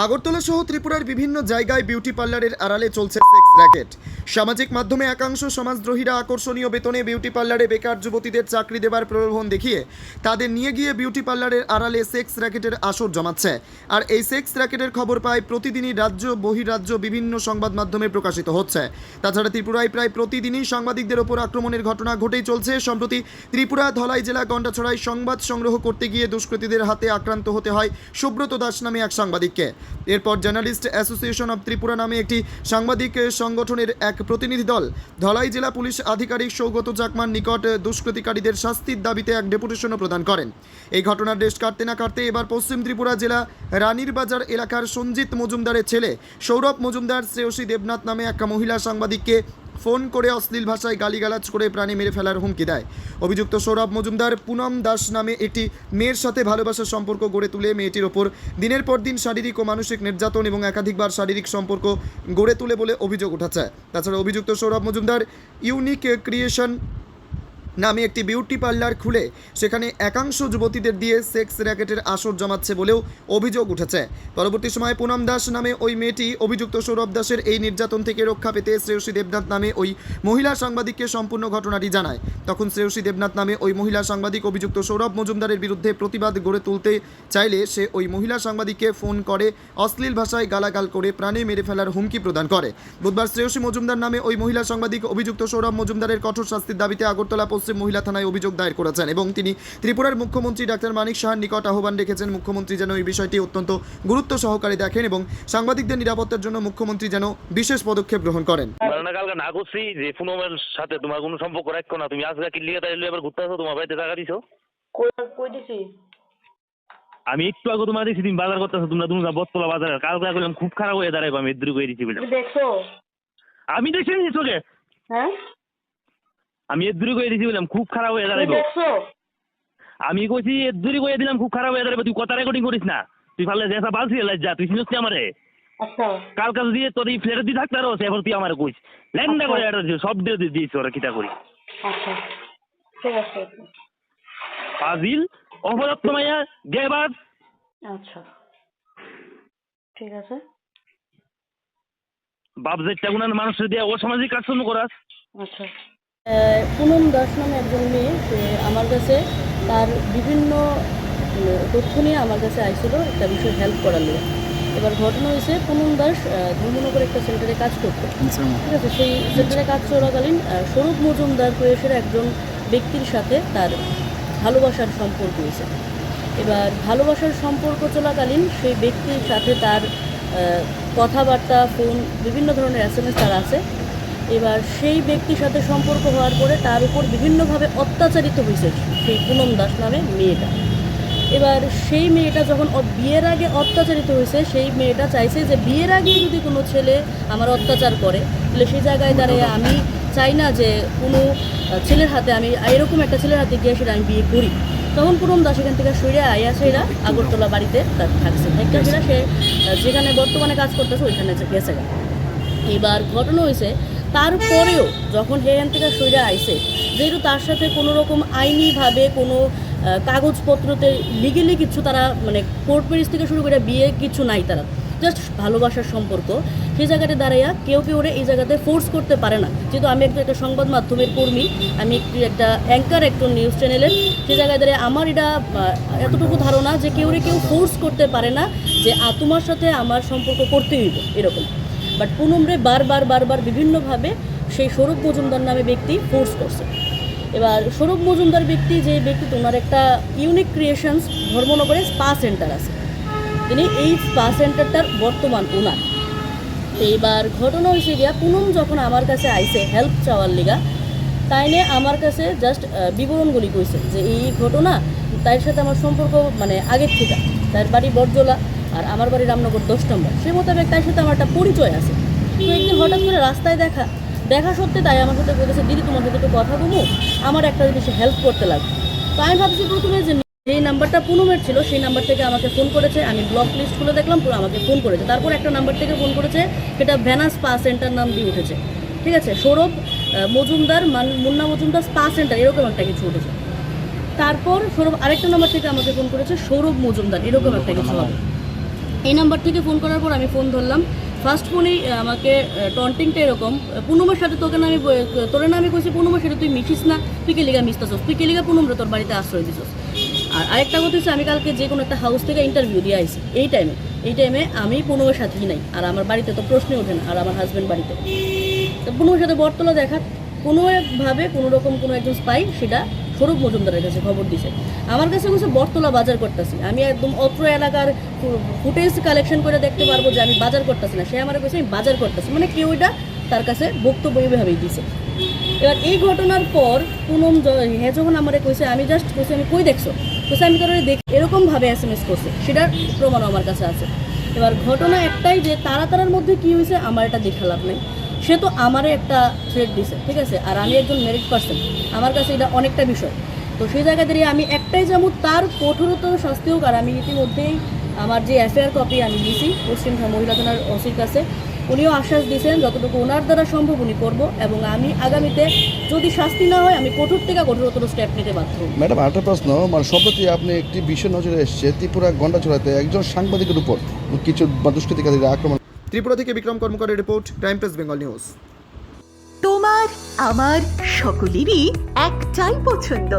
আগরতলা সহ ত্রিপুরার বিভিন্ন জায়গায় বিউটি পার্লারের আড়ালে চলছে সেক্স র্যাকেট। সামাজিক মাধ্যমে একাংশ সমাজদ্রোহীরা আকর্ষণীয় বেতনে বিউটি পার্লারে বেকার যুবতীদের চাকরি দেবার প্রলোভন দেখিয়ে তাদের নিয়ে গিয়ে বিউটি পার্লারের আড়ালে সেক্স র্যাকেটের আসর জমাচ্ছে। আর এই সেক্স র্যাকেটের খবর পায় প্রতিদিনই রাজ্য, বহিরাজ্য বিভিন্ন সংবাদ মাধ্যমে প্রকাশিত হচ্ছে। তাছাড়া ত্রিপুরায় প্রায় প্রতিদিনই সাংবাদিকদের ওপর আক্রমণের ঘটনা ঘটেই চলছে। সম্প্রতি ত্রিপুরা ধলাই জেলা গন্ডাছড়ায় সংবাদ সংগ্রহ করতে গিয়ে দুষ্কৃতীদের হাতে আক্রান্ত হতে হয় সুব্রত দাস নামে এক সাংবাদিককে। এরপর জার্নালিস্ট অ্যাসোসিয়েশন অব ত্রিপুরা নামে একটি সাংবাদিক সংগঠনের এক প্রতিনিধি দল, ধলাই জেলা পুলিশ আধিকারিক সৌগত চাকমার নিকট দুষ্কৃতিকারীদের শাস্তির দাবিতে এক ডেপুটেশনও প্রদান করেন। এই ঘটনার রেশ কাটতে না কাটতে এবার পশ্চিম ত্রিপুরা জেলা রানীরবাজার এলাকার সঞ্জিত মজুমদারের ছেলে সৌরভ মজুমদার শ্রেয়সী দেবনাথ নামে এক মহিলা সাংবাদিককে ফোন করে অশ্লীল ভাষায় গালিগালাজ করে প্রাণী মেরে ফেলার হুমকি দেয়। অভিযুক্ত সৌরভ মজুমদার পুনম দাস নামে একটি মেয়ের সাথে ভালোবাসার সম্পর্ক গড়ে তুলে মেয়েটির ওপর দিনের পর দিন শারীরিক ও মানসিক নির্যাতন এবং একাধিকবার শারীরিক সম্পর্ক গড়ে তুলে বলে অভিযোগ উঠাচ্ছে তাছাড়া অভিযুক্ত সৌরভ মজুমদার ইউনিক ক্রিয়েশন নামে একটি বিউটি পার্লার খুলে সেখানে একাংশ যুবতীদের দিয়ে সেক্স র্যাকেটের আসর জমাচ্ছে বলেও অভিযোগ উঠেছে। পরবর্তী সময়ে পুনম দাস নামে ওই মেয়েটি অভিযুক্ত সৌরভ দাসের এই নির্যাতন থেকে রক্ষা পেতে শ্রেয়সী দেবনাথ নামে ওই মহিলা সাংবাদিককে সম্পূর্ণ ঘটনাটি জানায়। তখন শ্রেয়সী দেবনাথ নামে ওই মহিলা সাংবাদিক অভিযুক্ত সৌরভ মজুমদারের বিরুদ্ধে প্রতিবাদ গড়ে তুলতে চাইলে সে ওই মহিলা সাংবাদিককে ফোন করে অশ্লীল ভাষায় গালাগাল করে প্রাণে মেরে ফেলার হুমকি প্রদান করে। বুধবার শ্রেয়সী মজুমদার নামে ওই মহিলা সাংবাদিক অভিযুক্ত সৌরভ মজুমদারের কঠোর শাস্তির দাবিতে আগরতলা পশ্চিম মহিলা থানায় অভিযোগ দায়ের করেছেন এবং তিনি ত্রিপুরার মুখ্যমন্ত্রী ডাক্তার মানিক সাহার নিকট আহ্বান রেখেছেন মুখ্যমন্ত্রী যেন এই বিষয়টি অত্যন্ত গুরুত্ব সহকারে দেখেন এবং সাংবাদিকদের নিরাপত্তার জন্য মুখ্যমন্ত্রী যেন বিশেষ পদক্ষেপ গ্রহণ করেন। না করছি যে পুনমের সাথে তোমার কোনো সম্পর্ক রাখো না। তুমি আজকে কিল্লিয়ে তাইলে এবার ঘুরতে আসো তোমার বাড়িতে টাকা দিছো? কই কই দিছি? আমি একটু আগে তোমার দিছি তুমি বাজার করতেছো তোমরা তুমি বটতলা বাজারে। কালকে করলাম খুব খারাপ হয়ে দাঁড়াইবো আমি এদ্রু করে দিছি বলে দেখছ? আমি দেখছি চোখে হ্যাঁ? আমি এদ্রু করে দিছি বললাম খুব খারাপ হয়ে দাঁড়াইবো। আমি কইছি এদ্রুরি করে দিলাম খুব খারাপ হয়ে দাঁড়াইবো তুই কথা রেকর্ডিং করিস না। তুই ফালে যেসা বালছি যা তুই শুনছিস আমারে? আচ্ছা। কালকে দিয়ে তোর এই ফ্লেটে দিয়ে থাকতে আরও এবার তুই আমার কইস। ল্যান্ডা করে এটা সব দিয়ে দিয়ে দিয়েছি ওরা কিটা করি। আচ্ছা। ঠিক আছে। ফাজিল অপরাপ্ত মাইয়া গেবাজ আচ্ছা। ঠিক আছে। বাপ গুনার মানুষের দিয়ে অসামাজিক কাজকর্ম করাস। আচ্ছা। পুনম দাস নামে একজন মেয়ে সে আমার কাছে তার বিভিন্ন তথ্য নিয়ে আমার কাছে আইছিল একটা বিষয় হেল্প করার লিগে এবার ঘটনা হয়েছে পুনম দাস ধর্মনগর একটা সেন্টারে কাজ করতো। ঠিক আছে সেই সেন্টারে কাজ চলাকালীন স্বরূপ মজুমদার প্রয়াসের একজন ব্যক্তির সাথে তার ভালোবাসার সম্পর্ক হয়েছে এবার ভালোবাসার সম্পর্ক চলাকালীন সেই ব্যক্তির সাথে তার কথাবার্তা ফোন বিভিন্ন ধরনের এস এম এস তার আছে। এবার সেই ব্যক্তির সাথে সম্পর্ক হওয়ার পরে তার উপর বিভিন্নভাবে অত্যাচারিত হয়েছে সেই পুনম দাস নামে মেয়েটা। এবার সেই মেয়েটা যখন বিয়ের আগে অত্যাচারিত হয়েছে সেই মেয়েটা চাইছে যে বিয়ের আগেই যদি কোনো ছেলে আমার অত্যাচার করে তাহলে সেই জায়গায় দাঁড়িয়ে আমি চাই না যে কোনো ছেলের হাতে আমি এরকম একটা ছেলের হাতে গিয়ে সেটা আমি বিয়ে করি। তখন পুরম দাস এখান থেকে সইরে আইয়া সেরা আগরতলা বাড়িতে তার থাকছে। একটা সেরা সে যেখানে বর্তমানে কাজ করতেছে ওইখানে গেছে। এবার ঘটনা হয়েছে তারপরেও যখন হেয়ান থেকে সইরা আইসে যেহেতু তার সাথে কোনো রকম আইনিভাবে কোনো কাগজপত্রতে লিগেলি কিছু তারা মানে কোর্ট ম্যারেজ থেকে শুরু করে বিয়ে কিছু নাই তারা জাস্ট ভালোবাসার সম্পর্ক, সেই জায়গাতে দাঁড়াইয়া কেউ কেউ ওরে এই জায়গাতে ফোর্স করতে পারে না। যেহেতু আমি একটু একটা সংবাদ মাধ্যমের কর্মী, আমি একটি একটা অ্যাঙ্কার একটা নিউজ চ্যানেলের সেই জায়গায় দাঁড়িয়ে আমার এটা এতটুকু ধারণা যে কেউ কেউ ফোর্স করতে পারে না যে তোমার সাথে আমার সম্পর্ক করতে হইব, এরকম। বাট পুনমরে বারবার বারবার বিভিন্নভাবে সেই স্বরূপ মজুমদার নামে ব্যক্তি ফোর্স করছে। এবার সৌরভ মজুমদার ব্যক্তি যে ব্যক্তি তোমার একটা ইউনিক ক্রিয়েশনস ধর্মনগরে স্পা সেন্টার আছে। তিনি এই স্পা সেন্টারটার বর্তমান ওনার এইবার ঘটনা হয়েছে গিয়া, পুনম যখন আমার কাছে আইসে হেল্প চাওয়ার লিগা, তাইনে আমার কাছে জাস্ট বিবরণগুলি কইছে যে এই ঘটনা তার সাথে আমার সম্পর্ক মানে আগের থেকে। তার বাড়ি বরজলা আর আমার বাড়ি রামনগর দশ নম্বর। সে মোতাবেক তার সাথে আমার একটা পরিচয় আছে। তো একদিন হঠাৎ করে রাস্তায় দেখা দেখা সত্ত্বে তাই আমার সাথে বলেছে, দিদি, তোমার সাথে একটু কথা বলব? আমার একটা জিনিস হেল্প করতে লাগবে। তো আমি ভাবছি প্রথমে যে যেই নাম্বারটা পুনমের ছিল, সেই নাম্বার থেকে আমাকে ফোন করেছে। আমি ব্লক লিস্ট খুলে দেখলাম, পুরো আমাকে ফোন করেছে। তারপর একটা নাম্বার থেকে ফোন করেছে, সেটা ভ্যানাস স্পা সেন্টার নাম দিয়ে উঠেছে। ঠিক আছে? সৌরভ মজুমদার, মান- মুন্না মজুমদার স্পা সেন্টার এরকম একটা কিছু উঠেছে। তারপর সৌরভ আরেকটা নাম্বার থেকে আমাকে ফোন করেছে, সৌরভ মজুমদার, এরকম একটা কিছু হবে। এই নাম্বার থেকে ফোন করার পর আমি ফোন ধরলাম। ফার্স্ট ফোনেই আমাকে টন্টিংটা এরকম পুনমের সাথে তোকে না আমি তোরে না আমি কইছি, পুনমের সাথে তুই মিশিস না, তুই কে লিগা মিশতেছস, তুই কে লিগা পুনমরে তোর বাড়িতে আশ্রয় দিছস। আর আরেকটা কথা হচ্ছে আমি কালকে যে কোনো একটা হাউস থেকে ইন্টারভিউ দিয়ে আইছি, এই টাইমে এই টাইমে আমি পুনমের সাথেই নাই, আর আমার বাড়িতে তো প্রশ্নই ওঠে না, আর আমার হাজব্যান্ড বাড়িতে। তো পুনমের সাথে বটতলা দেখা কোনো একভাবে কোনো রকম কোনো একজন স্পাই সেটা স্বরূপ মজুমদারের কাছে খবর দিছে। আমার কাছে কিছু বটতলা বাজার করতেছি। আমি একদম অত্র এলাকার ফুটেজ কালেকশন করে দেখতে পারব যে আমি বাজার করতেছি না। সে আমার কাছে আমি বাজার করতেছি। মানে কেউ এটা তার কাছে বক্তব্য এইভাবেই দিছে। এবার এই ঘটনার পর পুনম হ্যাঁ যখন আমারে কইছে, আমি জাস্ট কইছে, আমি কই দেখছ? কইছে, আমি তোর দেখ এরকমভাবে এস এম এস করছে। সেটার প্রমাণও আমার কাছে আছে। এবার ঘটনা একটাই যে তারা তারার মধ্যে কি হয়েছে আমার এটা দেখা লাভ নেই। সে তো আমারও একটা থ্রেড দিছে, ঠিক আছে আর আমি একজন মেরিট পার্সন আমার কাছে এটা অনেকটা বিষয় তো সেই জায়গা দাঁড়িয়ে আমি একটাই যাব তার কঠোরতর শাস্তি হোক আর আমি ইতিমধ্যেই আমার যে এফআইআর কপি আমি দিয়েছি পশ্চিম মহিলা থানার ওসির কাছে, উনিও আশ্বাস দিয়েছেন যতটুকু ওনার দ্বারা সম্ভব উনি করব এবং আমি আগামীতে যদি শাস্তি না হয়, আমি কঠোর থেকে কঠোরতর স্টেপ নিতে বাধ্য। ম্যাডাম, আরেকটা প্রশ্ন মানে সম্প্রতি আপনি একটি বিষয় নজরে এসছে, ত্রিপুরা গন্ডাচড়াতে একজন সাংবাদিকের উপর কিছু দুষ্কৃতিকারীরা আক্রমণ ত্রিপুরা থেকে Bikram কর্মকারের report, crime press Bengal news. তোমার, আমার সকলেরই একটাই পছন্দ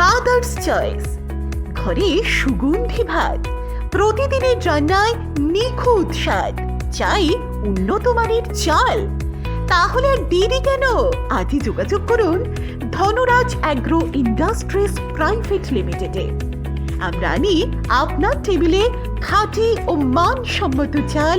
মাদার্স চয়েস ঘরে সুগন্ধি ভাত, প্রতিদিনের রান্নায় নিখুঁত স্বাদ, চাই উন্নত মানের চাল। তাহলে আর দেরি কেন? আজই যোগাযোগ করুন ধনরাজ অ্যাগ্রো ইন্ডাস্ট্রিজ প্রাইভেট লিমিটেডে। আমরা আনি আপনার টেবিলে খাঁটি ও মানসম্মত চাল